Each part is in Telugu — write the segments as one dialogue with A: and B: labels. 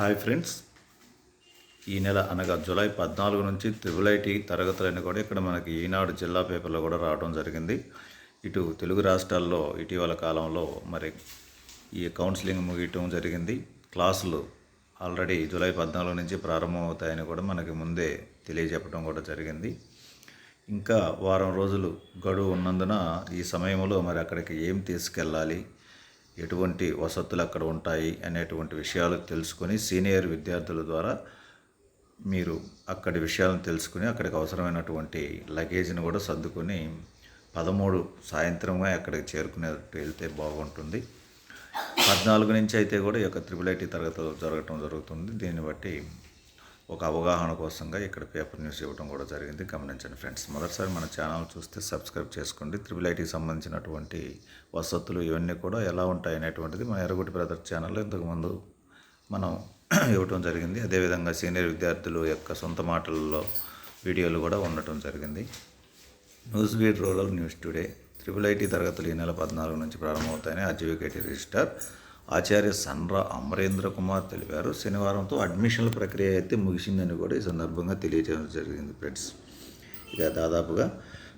A: Hi friends. ఈ నెల అనగా జూలై పద్నాలుగు నుంచి త్రిబుల్ ఐటీ తరగతులన్నీ కూడా ఇక్కడ మనకి ఈనాడు జిల్లా పేపర్లో కూడా రావడం జరిగింది. ఇటు తెలుగు రాష్ట్రాల్లో ఇటీవల కాలంలో మరి ఈ కౌన్సిలింగ్ ముగియటం జరిగింది. క్లాసులు ఆల్రెడీ జూలై పద్నాలుగు నుంచి ప్రారంభమవుతాయని కూడా మనకి ముందే తెలియజెప్పడం కూడా జరిగింది. ఇంకా వారం రోజులు గడువు ఉన్నందున ఈ సమయంలో మరి అక్కడికి ఏం తీసుకెళ్ళాలి? ఎటువంటి వసతులు అక్కడ ఉంటాయి అనేటువంటి విషయాలు తెలుసుకొని సీనియర్ విద్యార్థుల ద్వారా మీరు అక్కడి విషయాలను తెలుసుకుని అక్కడికి అవసరమైనటువంటి లగేజ్ని కూడా సర్దుకొని పదమూడు సాయంత్రమే అక్కడికి చేరుకునేటట్టు వెళ్తే బాగుంటుంది. పద్నాలుగు నుంచి అయితే కూడా ఈ యొక్క త్రిబుల్ ఐటీ తరగతులు జరగటం జరుగుతుంది. దీన్ని బట్టి ఒక అవగాహన కోసంగా ఇక్కడ పేపర్ న్యూస్ ఇవ్వడం కూడా జరిగింది. గమనించండి ఫ్రెండ్స్. మొదటిసారి మన ఛానల్ చూస్తే సబ్స్క్రైబ్ చేసుకోండి. త్రిబుల్ ఐటీకి సంబంధించినటువంటి వసతులు ఇవన్నీ కూడా ఎలా ఉంటాయి అనేటువంటిది మన ఎర్రగొట్టి బ్రదర్ ఛానల్లో ఇంతకుముందు మనం ఇవ్వటం జరిగింది. అదేవిధంగా సీనియర్ విద్యార్థులు యొక్క సొంత మాటల్లో వీడియోలు కూడా ఉండటం జరిగింది. News weed rural news today triple IT తరగతులు ఈ నెల పద్నాలుగు నుంచి ప్రారంభమవుతాయని అడ్యుకేటీ రిజిస్టార్ ఆచార్య సన్రా అమరేంద్ర కుమార్ తెలిపారు శనివారంతో అడ్మిషన్ల ప్రక్రియ అయితే ముగిసిందని కూడా ఈ సందర్భంగా తెలియజేయడం జరిగింది ఫ్రెండ్స్. ఇక దాదాపుగా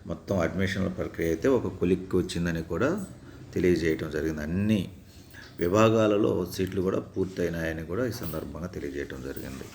A: మొత్తం అడ్మిషన్ల ప్రక్రియ అయితే ఒక కొలిక్కి వచ్చిందని కూడా తెలియజేయడం జరిగింది. అన్ని విభాగాలలో సీట్లు కూడా పూర్తయినాయని కూడా ఈ సందర్భంగా తెలియజేయడం జరిగింది.